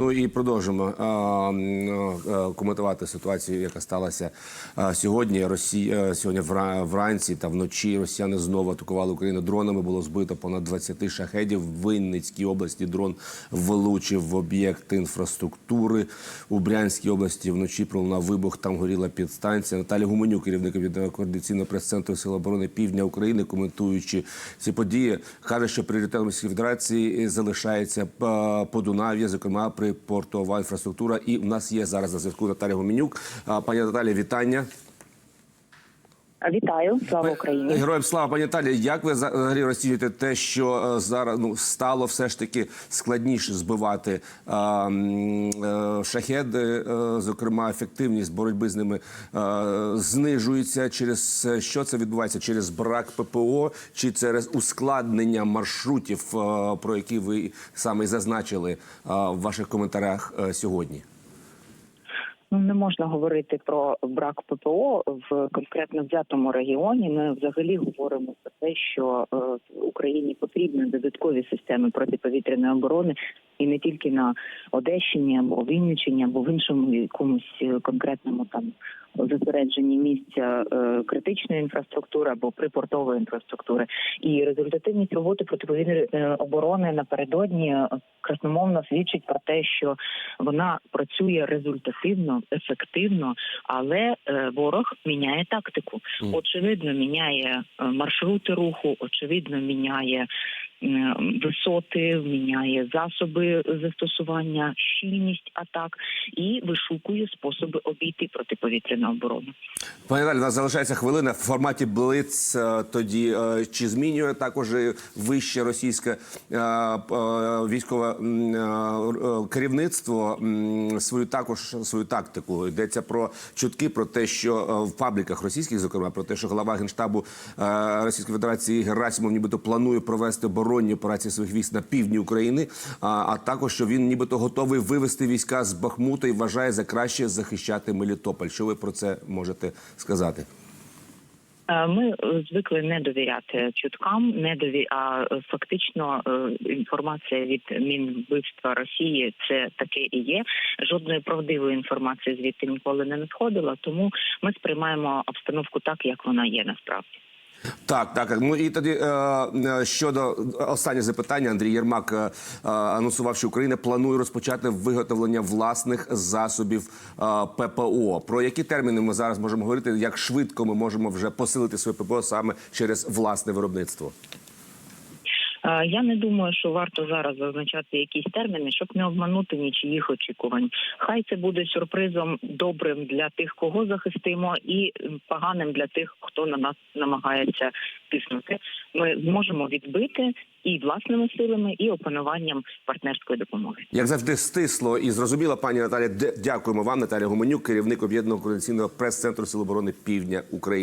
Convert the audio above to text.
Ну і продовжимо коментувати ситуацію, яка сталася сьогодні. Росія сьогодні вранці та вночі росіяни знову атакували Україну дронами. Було збито понад 20 шахедів. В Винницькій області дрон влучив в об'єкт інфраструктури. У Брянській області вночі пролунав вибух. Там горіла підстанція. Наталя Гуменюк, керівник від координаційного прес-центру Сил оборони Півдня України, коментуючи ці події, каже, що пріоритетом Федерації залишається е, Подунав'я, зокрема припортова інфраструктура. І в нас є зараз на зв'язку Наталя Гуменюк. Пані Наталі, вітання. Вітаю, слава Україні. Героям слава пані Наталі. Як ви взагалі розцінюєте те, що е, зараз ну стало все ж таки складніше збивати е, е, шахеди? Е, зокрема, ефективність боротьби з ними е, знижується через е, що це відбувається? Через брак ППО чи через ускладнення маршрутів, е, про які ви саме зазначили е, в ваших коментарях е, сьогодні? Ну не можна говорити про брак ППО в конкретно взятому регіоні. Ми взагалі говоримо про те, що е, Україні потрібні додаткові системи протиповітряної оборони, і не тільки на Одещині або Вінниччині, або в іншому якомусь е, конкретному там зосередженні місця е, критичної інфраструктури або припортової інфраструктури. І результативність роботи протиповітряної оборони напередодні красномовно свідчить про те, що вона працює результативно, ефективно, але е, ворог міняє тактику. Очевидно, міняє е, маршрути руху, очевидно, міняє висоти, міняє засоби застосування, щільність атак і вишукує способи обійти протиповітряну оборону. Пані у нас залишається хвилина в форматі Блиц. е, Тоді е, чи змінює також вище російське е, військове керівництво свою також свою тактику? Йдеться про чутки про те, що в пабліках російських, зокрема, про те, що голова генштабу Російської Федерації Герасимов нібито планує провести оборонні операції своїх військ на півдні України, а, а також що він нібито готовий вивести війська з Бахмута і вважає за краще захищати Мелітополь. Що ви про це можете сказати? Е, Ми звикли не довіряти чуткам, не дові... а фактично е, інформація від Мінвбивства Росії це таке і є. Жодної правдивої інформації звідти ніколи не надходила, тому ми сприймаємо обстановку так, як вона є насправді. Так, так. Ну і тоді е, е, щодо останнє запитання, Андрій Єрмак е, е, анонсував, що Україна планує розпочати виготовлення власних засобів е, ППО. Про які терміни ми зараз можемо говорити? Як швидко ми можемо вже посилити своє ППО саме через власне виробництво? Я не думаю, що варто зараз зазначати якісь терміни, щоб не обманути нічиїх очікувань. Хай це буде сюрпризом добрим для тих, кого захистимо, і поганим для тих, хто на нас намагається тиснути. Ми зможемо відбити і власними силами, і опануванням партнерської допомоги. Як завжди, стисло і зрозуміло, пані Наталі. Дякуємо вам, Наталя Гуменюк, керівник об'єднаного координаційного прес-центру Сил оборони Півдня України.